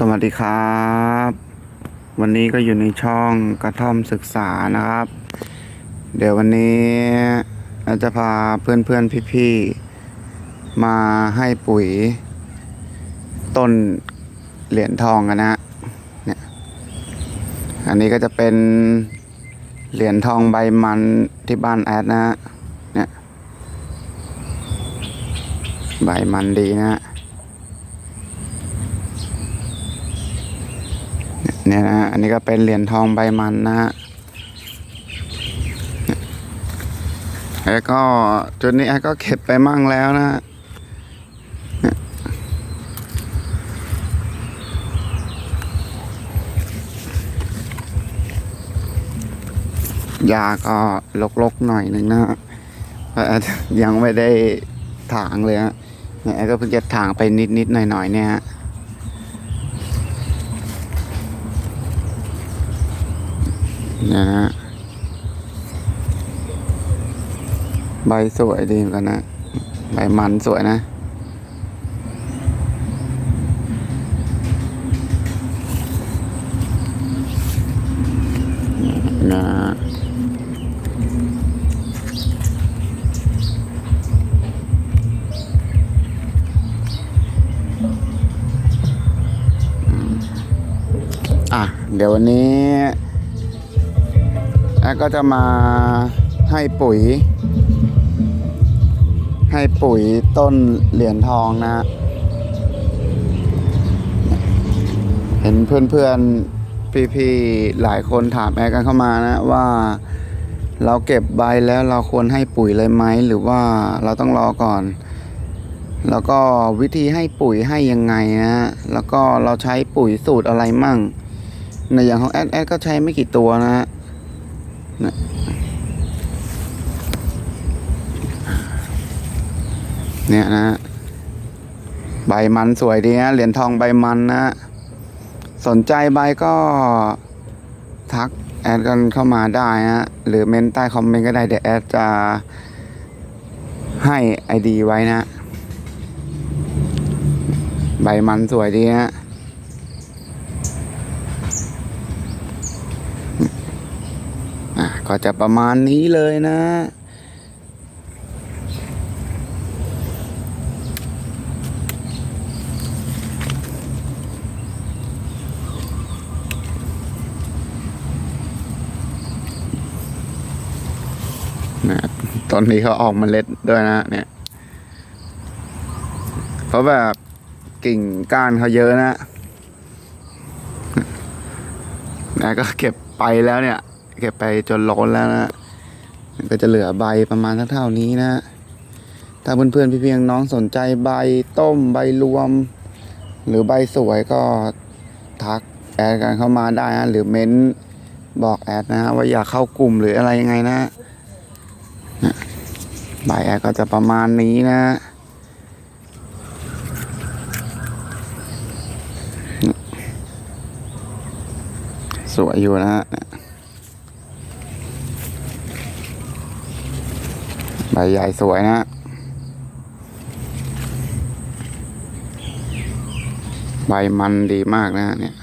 สวัสดีครับ วันนี้ก็อยู่ในช่องกระท่อมศึกษานะครับ เดี๋ยววันนี้อาจะพาเพื่อนๆพี่ๆ มาให้ปุ๋ย ต้นเหรียญทองกันนะเนี่ยอันนี้ก็จะเป็นเหรียญทองใบมันที่บ้านแอดนะฮะเนี่ยใบมันดีนะฮะ เนี่ยนะฮะอันนี้ก็เป็นเหรียญทองใบมันนะฮะแล้วก็จุดนี้แอดก็เก็บไปมั่งแล้วนะเนี่ยยาก็ลกๆหน่อยหนึ่งนะฮะแอดยังไม่ได้ถางเลยฮะเนี่ยแอดก็เพิ่งจะถางไปนิดๆหน่อยๆเนี่ยฮะ นะฮะใบสวยดีเหมือนกันนะ ใบมันสวยนะนะฮะอะ เดี๋ยววันนี้ แล้วก็จะมาให้ปุ๋ย ให้ปุ๋ยต้นเหรียญทองนะ เห็นเพื่อนๆ พี่ๆ หลายคนถามแอดกันเข้ามานะว่าเราเก็บใบแล้วเราควรให้ปุ๋ยเลยไหมหรือว่าเราต้องรอก่อน แล้วก็วิธีให้ปุ๋ยให้ยังไงนะแล้วก็เราใช้ปุ๋ยสูตรอะไรมั่งในอย่างของแอดแอดก็ใช้ไม่กี่ตัวนะฮะ เนี่ยนะ ใบมันสวยดีนะ เหรียญทองใบมันนะ สนใจใบก็ทักแอดกันเข้ามาได้นะหรือเมนใต้คอมเมนต์ก็ได้ เดี๋ยวแอดจะให้ไอดีไว้นะ ใบมันสวยดีนะอะ ก็จะประมาณนี้เลยนะนะตอนนี้เขาออกเมล็ดด้วยนะ เนี่ย เพราะแบบกิ่งก้านเขาเยอะนะนะก็เก็บไปแล้วเนี่ย เก็บไปจนล้นแล้วนะก็จะเหลือใบประมาณเท่านี้นะถ้าเพื่อนๆพี่เพียงน้องสนใจใบต้มใบรวม หรือใบสวยก็ทักแอดกันเข้ามาได้นะหรือเม้นบอกแอดนะฮะว่าอยากเข้ากลุ่มหรืออะไรยังไงนะใบแอร์ก็จะประมาณนี้นะสวยอยู่นะฮะ ใบใหญ่สวยนะใบมันดีมากนะเนี่ย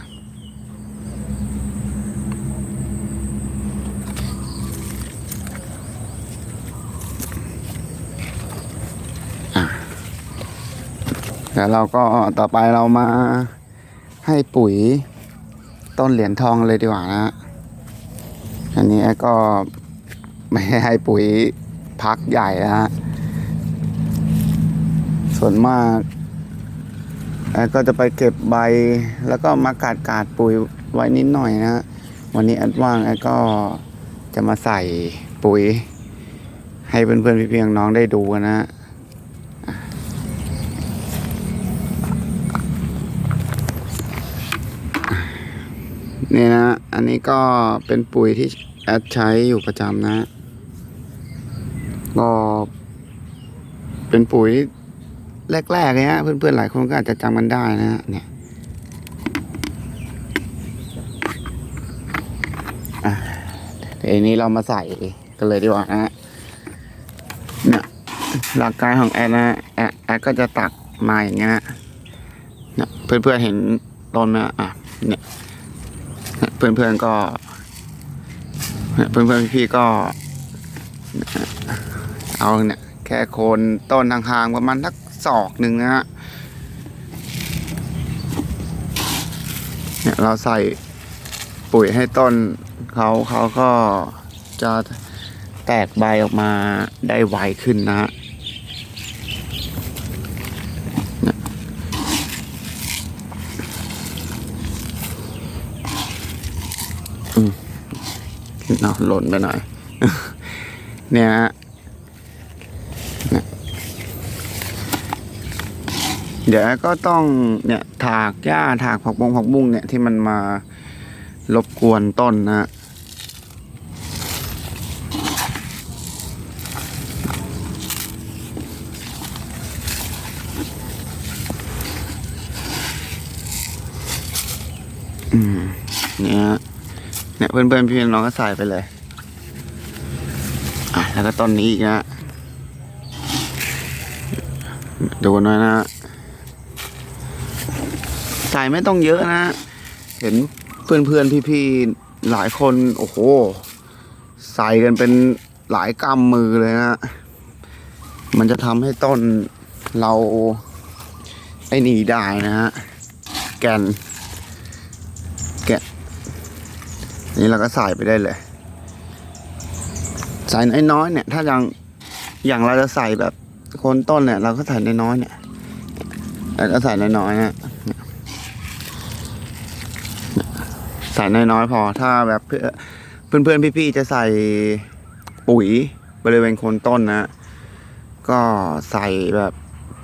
แล้วเราก็ต่อไปเรามาให้ปุ๋ยต้นเหรียญทองเลยดีกว่านะ อันนี้ก็ไม่ให้ปุ๋ย พักใหญ่นะฮะ ส่วนมากแอดก็จะไปเก็บใบแล้วก็มากาดกาดปุ๋ยไว้นิดหน่อยนะวันนี้แอดว่างแอดก็จะมาใส่ปุ๋ย ให้เพื่อนๆพี่เพียงน้องได้ดูกันนะนี่นะ อันนี้ก็เป็นปุ๋ยที่แอดใช้อยู่ประจำนะ ก็เป็นปุ๋ยแรกๆเลยฮะเพื่อนๆหลายคนก็อาจจะจำกันได้นะเนี่ยอะเดี๋ยวอันนี้เรามาใส่กันเลยดีกว่านะเนี่ยหลักการของแอดนะแอดแอดก็จะตักมาอย่างเงี้ยนะเนี่ยเพื่อนๆเห็นต้นนะอะเนี่ยเพื่อนๆก็เพื่อนเพื่อนๆพี่ๆก็ เอาเนี่ยแค่โคนต้นทางๆประมาณสักศอกหนึ่งนะฮะเนี่ยเราใส่ปุ๋ยให้ต้นเขาเขาก็จะแตกใบออกมาได้ไวขึ้นนะฮะอืมเนาะหล่นไปหน่อย เนี่ยฮะ เดี๋ยวก็ต้องเนี่ยถากหญ้าถากผักบงผักบุ้งเนี่ยที่มันมารบกวนต้นนะฮะอืมเนี่ยฮะเนี่ยเพื่อนเพื่อนๆพี่น้องก็ใส่ไปเลย อะ แล้วก็ต้นนี้อีกนะดูหน่อยนะ ใส่ไม่ต้องเยอะนะ เห็นเพื่อนเพื่อนๆพี่ๆหลายคนโอ้โห ใส่กันเป็นหลายกำมือเลยนะ มันจะทำให้ต้นเราไอ้นี่ได้นะฮะแกนแกะนี่เราก็ใส่ไปได้เลยใส่น้อยๆเนี่ย ถ้าอย่างอย่างเราจะใส่แบบโคนต้นเนี่ย เราก็ใส่น้อยๆเนี่ยแล้วก็ใส่น้อยๆนะเนี่ยใส่น้อยๆพอถ้าแบบเพื่อนเพื่อนๆพี่ๆจะใส่ปุ๋ยบริเวณโคนต้นนะ ก็ใส่แบบ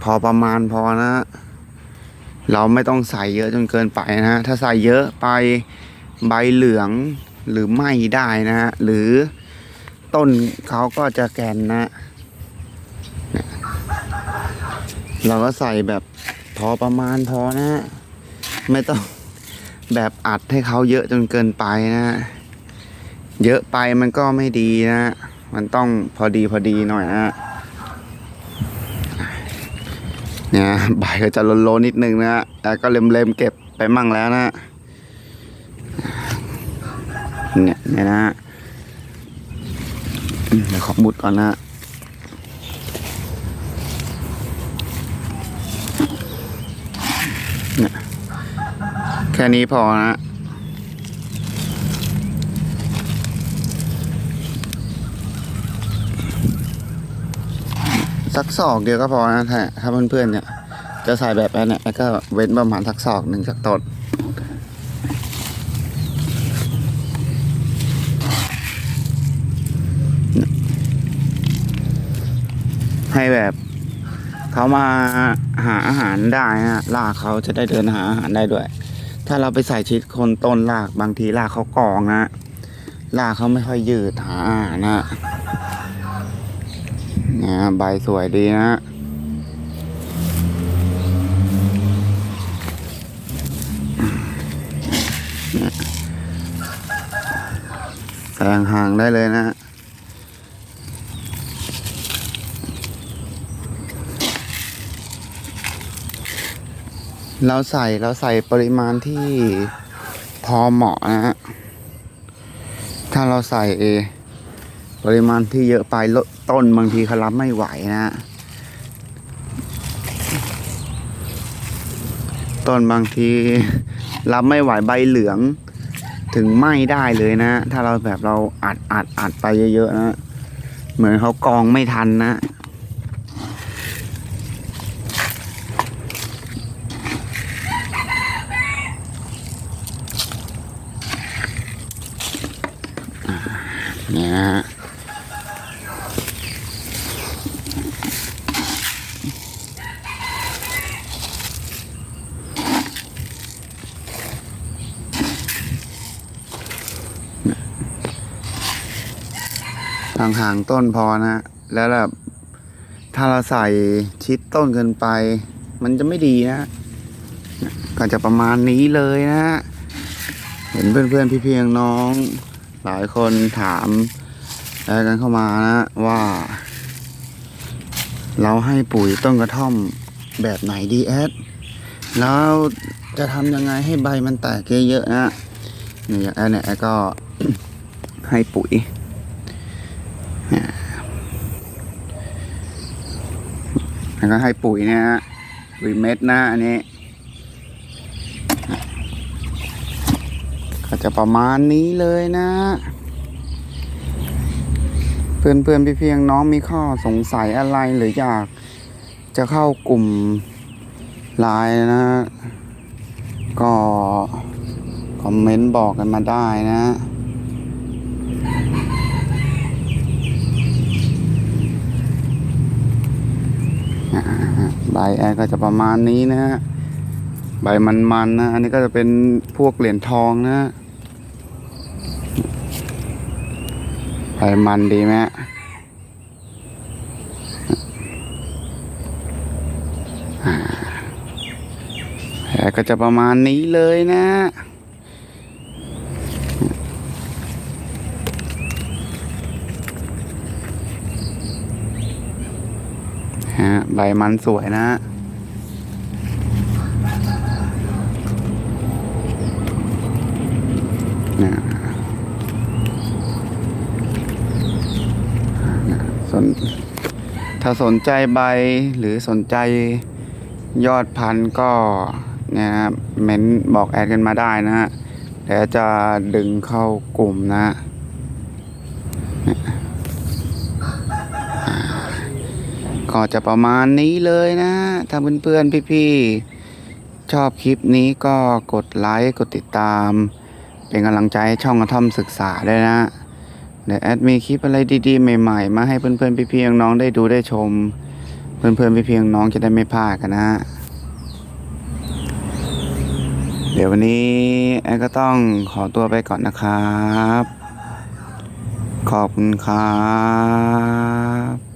พอประมาณพอนะ เราไม่ต้องใส่เยอะจนเกินไปนะถ้าใส่เยอะไปใบเหลืองหรือไหม้ได้นะฮะหรือต้นเขาก็จะแกนนะ เราก็ใส่แบบพอประมาณพอนะ ไม่ต้อง แบบอัดให้เขาเยอะจนเกินไปนะ เยอะไปมันก็ไม่ดีนะ มันต้องพอดีพอดีหน่อยนะเนี่ยใบก็จะโลนๆนิดนึงนะแต่ก็เล็มๆเก็บไปมั่งแล้วนะ เนี่ยเนี่ยนะเดี๋ยวขอมุดก่อนนะ ค่นี้พอนะสักศอกเดียวก็พอนะถ้าถ้าเพื่อนๆเนี่ย จะใส่แบบนั้นเนี่ยก็เว้นประมาณสักศอกหนึ่งจากต้นให้แบบเขามาหาอาหารได้นะลากเขาจะได้เดินหาอาหารได้ด้วย ถ้าเราไปใส่ชิดคนต้นลากบางทีลากเขากองนะลากเขาไม่ค่อยยืดหานะเนี่ยใบสวยดีนะแซงห่างได้เลยนะ เราใส่เราใส่ปริมาณที่พอเหมาะนะฮะ ถ้าเราใส่เอ ปริมาณที่เยอะไปลดต้นบางทีเขารับไม่ไหวนะฮะ ต้นบางทีรับไม่ไหวใบเหลือง ถึงไหม้ได้เลยนะ ถ้าเราแบบเราอัดอัดอัดไปเยอะๆนะ เหมือนเขากองไม่ทันนะ นี่ยฮะห่างๆต้นพอนะแล้วแบบถ้าเราใส่ชิดต้นเกินไป มันจะไม่ดีนะก็จะประมาณนี้เลยนะ เห็นเพื่อนๆพี่ๆน้อง หลายคนถาม อะไรกันเข้ามานะ ว่า เราให้ปุ๋ยต้นกระท่อมแบบไหนดีแอดแล้วจะทำยังไงให้ใบมันแตกเยอะๆนะเนี่ยอย่างแอดเนี่ยแอดก็ให้ปุ๋ยแล้วก็ให้ปุ๋ยนี่ยฮะปุ๋ยเม็ดนะอันนี้ ก็จะประมาณนี้เลยนะ เพื่อนเพื่อนพี่เพียงน้องมีข้อสงสัยอะไรหรืออยากจะเข้ากลุ่มไลน์นะก็คอมเมนต์บอกกันมาได้นะใบแอร์ก็จะประมาณนี้นะฮะใบมันๆนะอันนี้ก็จะเป็นพวกเหรียญทองนะ ใบมันดีไหมฮะอ่าแผลก็จะประมาณนี้เลยนะฮะใบมันสวยนะสนถ้าสนใจใบหรือสนใจยอดพันธุ์ก็เนี่ยนะครับเม้นบอกแอดกันมาได้นะฮะเดี๋ยวจะดึงเข้ากลุ่มนะก็จะประมาณนี้เลยนะ ถ้าเพื่อนๆพี่ๆชอบคลิปนี้ก็กดไลค์ กดติดตาม เป็นกำลังใจให้ช่องกระท่อมศึกษาด้วยนะ เดี๋ยวแอดมีคลิปอะไรดีๆ ใหม่ๆ มาให้เพื่อนๆพี่ๆน้องๆได้ดูได้ชม เพื่อนๆพี่ๆน้องๆจะได้ไม่พลาดกันนะเดี๋ยววันนี้แอดก็ต้องขอตัวไปก่อนนะครับ ขอบคุณครับ